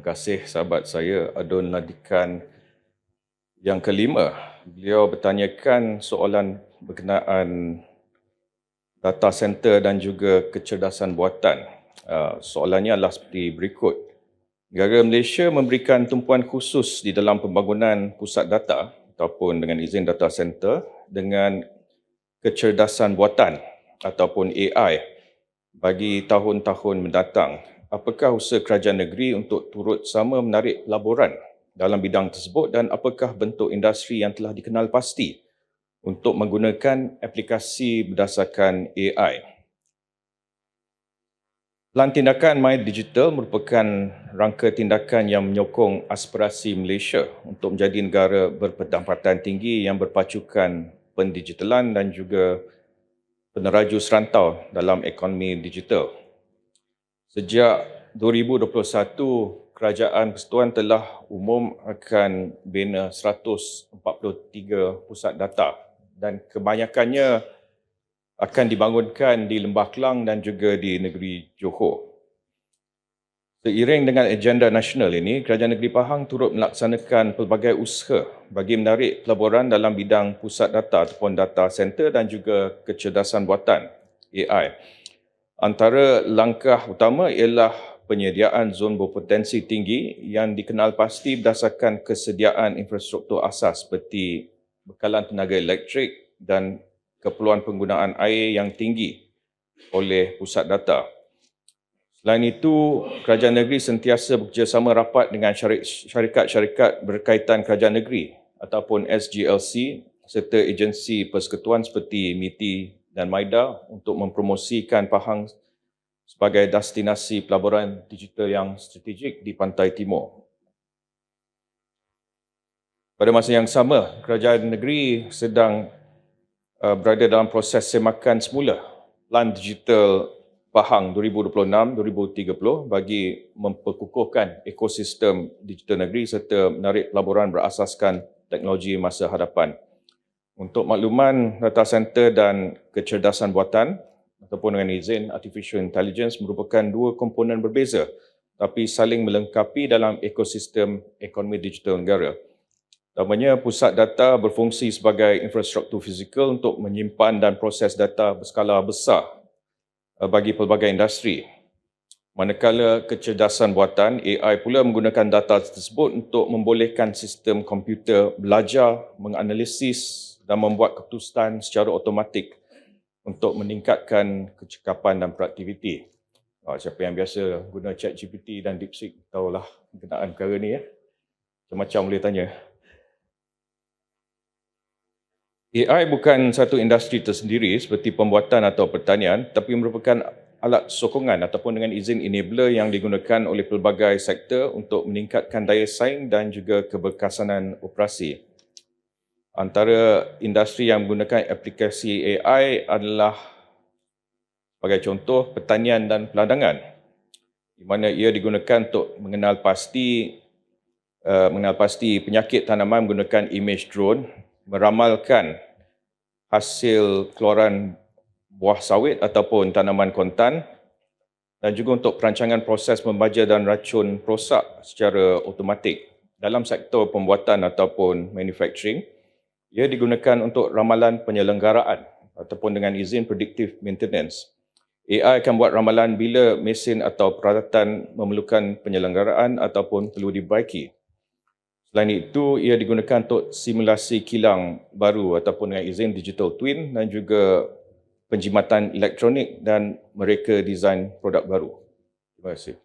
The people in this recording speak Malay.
Kasih sahabat saya Adon Ladikan yang kelima. Beliau bertanyakan soalan berkenaan data center dan juga kecerdasan buatan. Uh, soalannya adalah seperti berikut. Negara Malaysia memberikan tumpuan khusus di dalam pembangunan pusat data ataupun dengan izin data center dengan kecerdasan buatan ataupun AI bagi tahun-tahun mendatang. Apakah usaha kerajaan negeri untuk turut sama menarik pelaburan dalam bidang tersebut dan apakah bentuk industri yang telah dikenal pasti untuk menggunakan aplikasi berdasarkan AI? Pelan tindakan My Digital merupakan rangka tindakan yang menyokong aspirasi Malaysia untuk menjadi negara berpendapatan tinggi yang berpacukan pendigitalan dan juga peneraju serantau dalam ekonomi digital. Sejak 2021, Kerajaan Persekutuan telah umum akan bina 143 pusat data dan kebanyakannya akan dibangunkan di Lembah Kelang dan juga di negeri Johor. Seiring dengan agenda nasional ini, Kerajaan Negeri Pahang turut melaksanakan pelbagai usaha bagi menarik pelaburan dalam bidang pusat data ataupun data center dan juga kecerdasan buatan AI. Antara langkah utama ialah penyediaan zon berpotensi tinggi yang dikenal pasti berdasarkan kesediaan infrastruktur asas seperti bekalan tenaga elektrik dan keperluan penggunaan air yang tinggi oleh pusat data. Selain itu, kerajaan negeri sentiasa bekerjasama rapat dengan syarikat-syarikat berkaitan kerajaan negeri ataupun SGLC serta agensi persekutuan seperti MITI dan MAIDA untuk mempromosikan Pahang sebagai destinasi pelaburan digital yang strategik di pantai timur. Pada masa yang sama, kerajaan negeri sedang uh, berada dalam proses semakan semula Plan Digital Pahang 2026-2030 bagi memperkukuhkan ekosistem digital negeri serta menarik pelaburan berasaskan teknologi masa hadapan. Untuk makluman, data center dan kecerdasan buatan ataupun dengan izin artificial intelligence merupakan dua komponen berbeza tapi saling melengkapi dalam ekosistem ekonomi digital negara. Utamanya, pusat data berfungsi sebagai infrastruktur fizikal untuk menyimpan dan proses data berskala besar Eh, bagi pelbagai industri. Manakala kecerdasan buatan AI pula menggunakan data tersebut untuk membolehkan sistem komputer belajar, menganalisis dan membuat keputusan secara automatik untuk meningkatkan kecekapan dan produktiviti. Oh, siapa yang biasa guna chat GPT dan DeepSeek tahulah kenaan perkara ni ya. Macam-macam boleh tanya. AI bukan satu industri tersendiri seperti pembuatan atau pertanian tapi merupakan alat sokongan ataupun dengan izin enabler yang digunakan oleh pelbagai sektor untuk meningkatkan daya saing dan juga keberkesanan operasi. Antara industri yang menggunakan aplikasi AI adalah sebagai contoh pertanian dan peladangan. Di mana ia digunakan untuk mengenal pasti uh, mengenal pasti penyakit tanaman menggunakan image drone meramalkan hasil keluaran buah sawit ataupun tanaman kontan dan juga untuk perancangan proses membaja dan racun perosak secara automatik dalam sektor pembuatan ataupun manufacturing ia digunakan untuk ramalan penyelenggaraan ataupun dengan izin predictive maintenance. AI akan buat ramalan bila mesin atau peralatan memerlukan penyelenggaraan ataupun perlu dibaiki. Selain itu, ia digunakan untuk simulasi kilang baru ataupun dengan izin digital twin dan juga penjimatan elektronik dan mereka desain produk baru. Terima kasih.